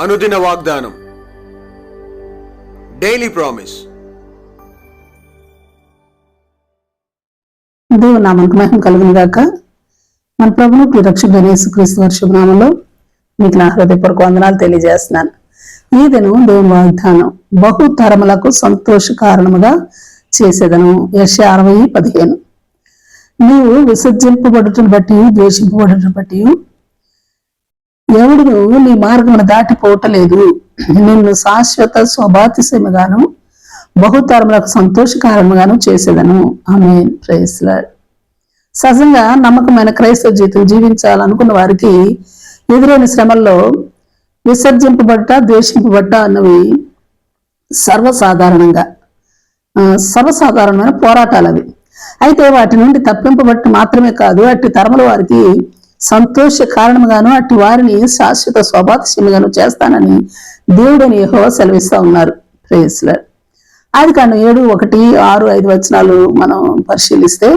అనుదిన వాగ్దానం. Daily promise దేవుని నామానికి మహిమ కలుగును గాక. మన ప్రభును ప్రిరక్షకుడైన యేసుక్రీస్తు వారి శుభనామంలో మీకు నా హృదయపూర్వక వందనాలు తెలియజేస్తున్నాను. ఈ దినం దేవుని వాగ్దానం. బహు తరములకు సంతోష కారణముగా చేసేదను. యశ అరవై పదిహేను. నీవు విసర్జింపబడుటను బట్టి ద్వేషింపబడుటను బట్టి ఎవడును నీ మార్గమును దాటిపోవటలేదు. నిన్ను శాశ్వత స్వభాతిసీమగాను బహుతరములకు సంతోషకరముగాను చేసేదను. ఆమె ప్రేస్లాడ్ సహజంగా నమ్మకమైన క్రైస్తవ జీవితం జీవించాలనుకున్న వారికి ఎదురైన శ్రమల్లో విసర్జింపబడ్డ ద్వేషింపబడ్డ అన్నవి సర్వసాధారణంగా ఆ, సర్వసాధారణమైన పోరాటాలు అవి అయితే వాటి నుండి తప్పింపబట్టు మాత్రమే కాదు అట్టి తరముల వారికి సంతోష కారణముగాను అట్టి వారిని శాశ్వత స్వభాతశీముగాను చేస్తానని దేవుడని యెహోవా సెలవిస్తా ఉన్నారు. ప్రేయస్లర్ అది కాండం ఏడు ఒకటి ఆరు ఐదు వచనాలు మనం పరిశీలిస్తే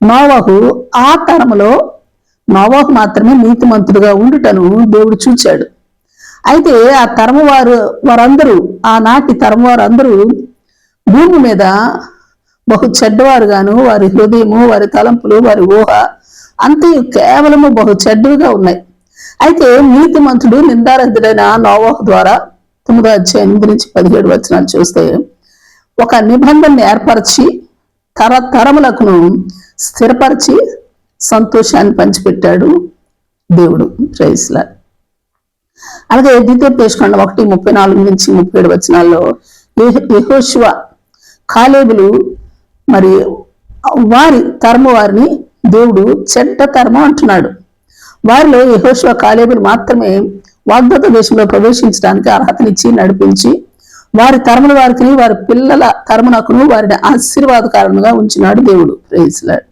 నోవహు ఆ తరములో నోవహు మాత్రమే నీతిమంతుడుగా ఉండుటను దేవుడు చూచాడు. అయితే ఆ తరము వారు వారందరూ ఆనాటి తరము వారందరూ భూమి మీద బహు చెడ్డవారుగాను వారి హృదయము వారి తలంపులు వారి ఊహ అంతే కేవలము బహు చెడ్డవిగా ఉన్నాయి. అయితే నీతిమంతుడు నిందారహితుడైన నోవహు ద్వారా తొమ్మిదో అధ్యాయం ఎనిమిది నుంచి పదిహేడు వచనాలు చూస్తే ఒక నిబంధనని ఏర్పరిచి తరతరములకును స్థిరపరిచి సంతోషాన్ని పంచిపెట్టాడు దేవుడు. ప్రైస్లా అలాగే ద్వితీయోపదేశకాండ ఒకటి ముప్పై నాలుగు నుంచి ముప్పై ఏడు వచనాల్లో యహోశివ కాలేబులు మరి వారి తరము వారిని దేవుడు చెడ్డ తరము అంటున్నాడు. వారిలో యహోశివ కాలేబులు మాత్రమే వాగ్దత దేశంలో ప్రవేశించడానికి అర్హతనిచ్చి నడిపించి వారి తరముల వారికి వారి పిల్లల తరమునకును వారిని ఆశీర్వాదకారణంగా ఉంచినాడు దేవుడు. ప్రేజ్లాడ్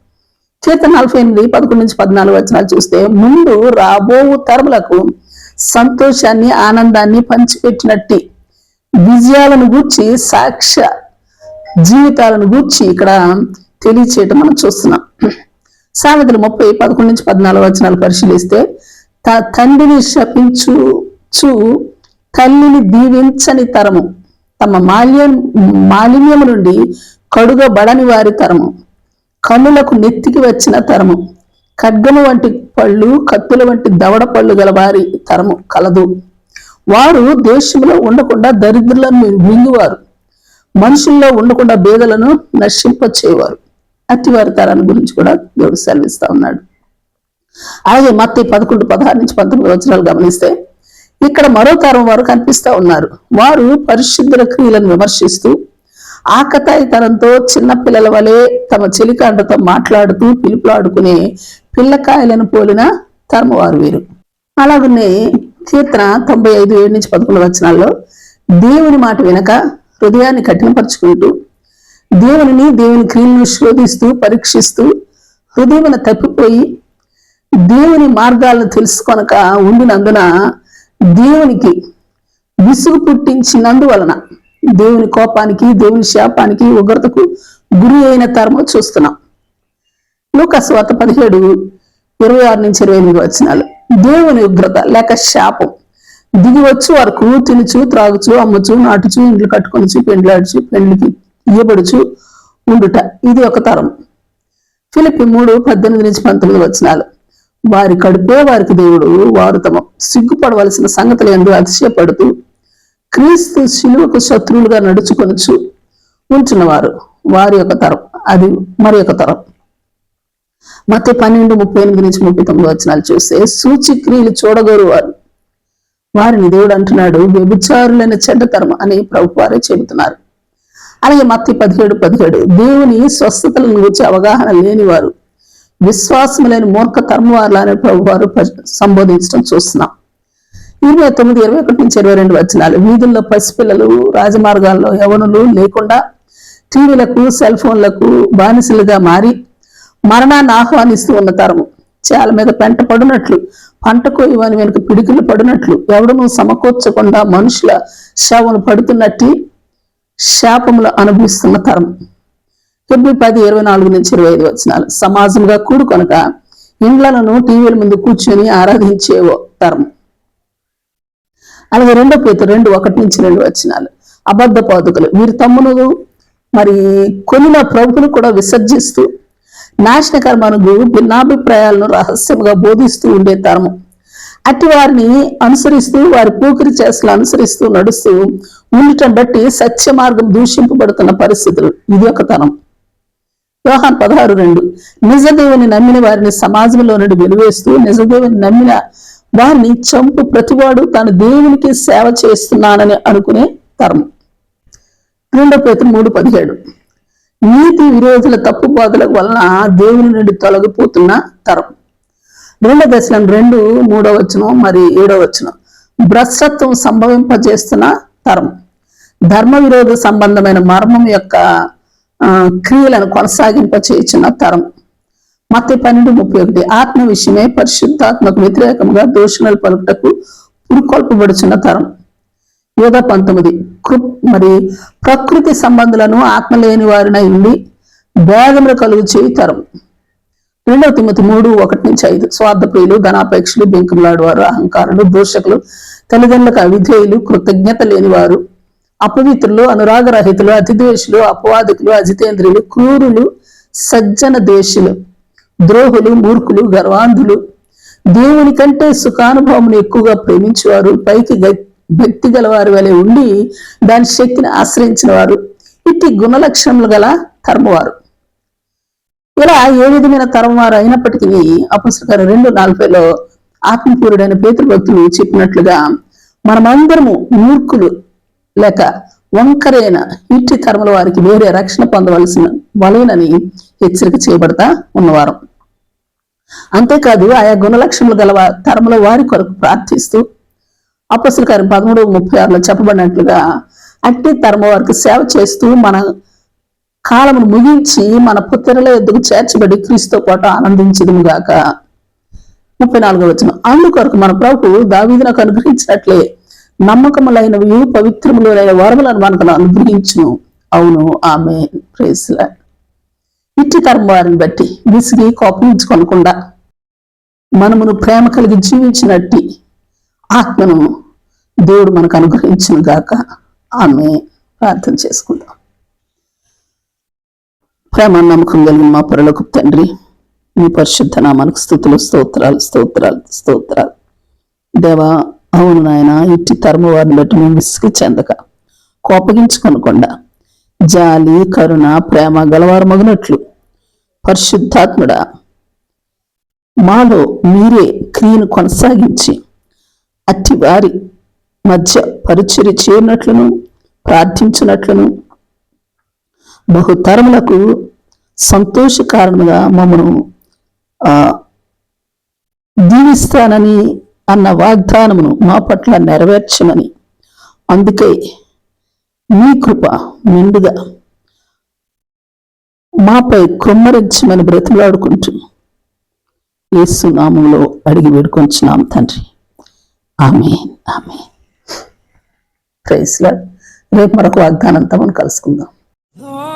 చేత నలభై ఎనిమిది పదకొండు నుంచి పద్నాలుగు వచనాలు చూస్తే ముందు రాబోవు తరములకు సంతోషాన్ని ఆనందాన్ని పంచిపెట్టినట్టి విజయాలను గూర్చి సాక్ష్య జీవితాలను గూర్చి ఇక్కడ తెలియచేయటం మనం చూస్తున్నాం. సామెతలు ముప్పై పదకొండు నుంచి పద్నాలుగు వచనాలు పరిశీలిస్తే త తండ్రిని శపించు తల్లిని దీవించని తరము తమ మాల్యం మాలిన్యము నుండి కడుగబడని వారి తరము కన్నులకు నెత్తికి వచ్చిన తరము ఖడ్గము వంటి పళ్ళు కత్తుల వంటి దవడ పళ్ళు గల వారి తరము కలదు. వారు దేశంలో ఉండకుండా దరిద్రులను మింగువారు మనుషుల్లో ఉండకుండా బేదలను నశింపచేవారు అతివారి తరాన్ని గురించి కూడా దేవుడు సెలవిస్తా ఉన్నాడు. అలాగే మత్తి పదకొండు పదహారు నుంచి పంతొమ్మిది వచనాలు గమనిస్తే ఇక్కడ మరో తరం వారు కనిపిస్తా ఉన్నారు. వారు పరిశుద్ధుల క్రియలను విమర్శిస్తూ ఆకతాయితనంతో తరంతో చిన్న పిల్లల వలె తమ చెలికాండతో మాట్లాడుతూ పిలుపులాడుకునే పిల్లకాయలను పోలిన తరం వారు వీరు. అలాగనే కీర్తన తొంభై ఐదు ఏడు నుంచి పదకొండు వచనాల్లో దేవుని మాట వినక హృదయాన్ని కఠినపరుచుకుంటూ దేవుని దేవుని క్రియలను శోధిస్తూ పరీక్షిస్తూ హృదయమున తప్పిపోయి దేవుని మార్గాలను తెలుసుకొనక ఉండినందున దేవునికి విసుగు పుట్టించినందువలన దేవుని కోపానికి దేవుని శాపానికి ఉగ్రతకు గురి అయిన తరము చూస్తున్నాం. లూకస్ వాత పదిహేడు ఇరవై ఆరు నుంచి ఇరవై ఎనిమిది వచనాలు. దేవుని ఉగ్రత లేక శాపం. దిగి వచ్చు వరకు తినుచు త్రాగుచు అమ్ముచు నాటుచు ఇండ్లు కట్టుకొనుచు పెండ్లాడుచు పెండ్లికి ఇయ్యబడుచు ఉండుట. ఇది ఒక తరం. ఫిలిపి మూడు పద్దెనిమిది నుంచి పంతొమ్మిది వచనాలు. వారి కడుపే వారికి దేవుడు వారు తమ సిగ్గుపడవలసిన సంగతులు ఎందు అతిశయపడుతూ క్రీస్తు శిలువకు శత్రువులుగా నడుచుకొనుచు ఉంచున్నవారు వారి యొక్క తరం. అది మరి యొక్క తరం. మత పన్నెండు ముప్పై ఎనిమిది నుంచి ముప్పై తొమ్మిది వచనాలు చూస్తే సూచిక్రియలు చూడగోరు వారు. వారిని దేవుడు అంటున్నాడు వ్యభిచారులైన చెడ్డతరం అని ప్రభు వారే చెబుతున్నారు. అలాగే మత్తి పదిహేడు పదిహేడు. దేవుని స్వస్థతలను గురించి అవగాహన లేని వారు విశ్వాసం లేని మూర్ఖ కర్మవారులు అనే ప్రభు వారు సంబోధించడం చూస్తున్నాం. ఇరవై తొమ్మిది ఇరవై ఒకటి నుంచి ఇరవై రెండు వచనాలు. వీధుల్లో పసిపిల్లలు రాజమార్గాల్లో యవనులు లేకుండా టీవీలకు సెల్ ఫోన్లకు బానిసలుగా మారి మరణాన్ని ఆహ్వానిస్తూ ఉన్న తరము. చేల మీద పెంట పడినట్లు పంటకు ఇవని వెనుక పిడికిలు పడినట్లు ఎవడను సమకూర్చకుండా మనుషుల శవను పడుతున్నట్టు శాపములు అనుభవిస్తున్న తరం. తొమ్మిది పది ఇరవై నాలుగు నుంచి ఇరవై ఐదు వచ్చినాలు. సమాజంగా కూడుకొనక ఇండ్లను టీవీల ముందు కూర్చొని ఆరాధించే ఓ తరం. అలాగే రెండో పేత రెండు ఒకటి నుంచి రెండు వచ్చినాలు. అబద్ధ పాదుకులు. వీరి తమ్మును మరి కొనిన ప్రభువును కూడా విసర్జిస్తూ నాశనకర్మనుగు భిన్నాభిప్రాయాలను రహస్యంగా బోధిస్తూ ఉండే తరము. అట్టి వారిని అనుసరిస్తూ వారి పూకిరి చేసలు అనుసరిస్తూ నడుస్తూ ఉండటం బట్టి సత్య మార్గం దూషింపబడుతున్న పరిస్థితులు. ఇది ఒక తరం. వ్యవహాన్ పదహారు రెండు. నిజదేవుని నమ్మిన వారిని సమాజంలో నుండి వెలివేస్తూ నిజదేవుని నమ్మిన వారిని చంపు ప్రతివాడు తాను దేవునికి సేవ చేస్తున్నానని అనుకునే తరం. రెండో పేతులు మూడు పదిహేడు. నీతి విరోధుల తప్పు బాధల వలన దేవుని నుండి తొలగిపోతున్న తరం. రెండో దశలం రెండు మూడో వచనం మరి ఏడో వచనం. భ్రష్టత్వం సంభవింపజేస్తున్న తరం ధర్మ. విరోధ సంబంధమైన మర్మం యొక్క క్రియలను కొనసాగింప చేయించిన తరం. మత పన్నెండు ముప్పై ఒకటి. ఆత్మ విషయమే పరిశుద్ధాత్మకు వ్యతిరేకంగా దూషణలు పలుకుటకు పురుకొల్పబడుచున్న తరం. యోధ పంతొమ్మిది. కృ మరి ప్రకృతి సంబంధులను ఆత్మ లేని వారినై ఉండి భేదములు కలుగు చేయి తరం. రెండవ తిమ్మతి మూడు ఒకటి నుంచి ఐదు. స్వార్థప్రియులు ధనాపేక్షలు బెంకులాడువారు అహంకారులు దూషకులు తల్లిదండ్రులకు అవిధేయులు కృతజ్ఞత లేనివారు అపవిత్రులు అనురాగరహితులు అతిద్వేషులు అపవాదికులు అజితేంద్రియులు క్రూరులు సజ్జన ద్వేషులు ద్రోహులు మూర్ఖులు గర్వాంధులు. దేవుని కంటే సుఖానుభవమును ఎక్కువగా ప్రేమించేవారు పైకి భక్తి గలవారి వలె ఉండి దాని శక్తిని ఆశ్రయించిన వారు ఇట్టి గుణలక్షణములు గల కర్మవారు. ఇలా ఏ విధమైన తరం వారు అయినప్పటికీ అపుస్తకాలు రెండు నలభైలో ఆత్మపూరుడైన పేతృభక్తులు చెప్పినట్లుగా మనమందరము మూర్ఖులు లేక వంకరైన ఇట్టి తరముల వారికి వేరే రక్షణ పొందవలసిన వలయనని హెచ్చరిక చేయబడతా ఉన్నవారు. అంతేకాదు ఆయా గుణలక్షణములు గల తరముల వారి కొరకు ప్రార్థిస్తూ అపసుల పదమూడు ముప్పై ఆరులో చెప్పబడినట్లుగా అట్టి తరమ వారికి సేవ చేస్తూ మన కాలమును ముగించి మన పుత్రుల ఎద్దుకు చేర్చబడి క్రీస్తు పాటు ఆనందించదుగాక ముప్పై నాలుగో వచ్చిన అందుకొరకు మన ప్రభు దావీదునకు అనుగ్రహించినట్లే నమ్మకములైనవి పవిత్రములైన వరములను మనకు అనుగ్రహించును. అవును ఆమె ప్రేసుల ఇట్టి కర్మ వారిని బట్టి విసిగి కోపించుకొనకుండా మనమును ప్రేమ కలిగి జీవించినట్టి ఆత్మను దేవుడు మనకు అనుగ్రహించును గాక. ఆమె ప్రార్థన చేసుకుందాం. ప్రేమ నమ్మకం కలిగిన మా పరులకు తండ్రి మీ పరిశుద్ధ నామానికి స్థుతులు స్తోత్రాలు స్తోత్రాలు స్తోత్రాలు. దేవా అవును నాయన ఇట్టి తరము వారిని బట్టి మేము విసుగు చెందక కోపగించుకొనకుండా జాలి కరుణ ప్రేమ గలవారు మగినట్లు పరిశుద్ధాత్ముడా మాలో మీరే క్రియను కొనసాగించి అట్టి వారి మధ్య పరిచర్య చేరినట్లును ప్రార్థించినట్లును బహుతరములకు సంతోష కారణముగా మమ్మను ఆ, దీవిస్తానని అన్న వాగ్దానమును మా పట్ల నెరవేర్చమని. అందుకే మీ కృప మెండుగా మాపై కుమ్మరించమని బ్రతిలాడుకుంటూ యేసు నామంలో అడిగి వేడుకొంచున్నాం తండ్రి. ఆమె ఆమె ప్రైస్లా రేపు మరొక వాగ్దానంతో మనం కలుసుకుందాం. Oh.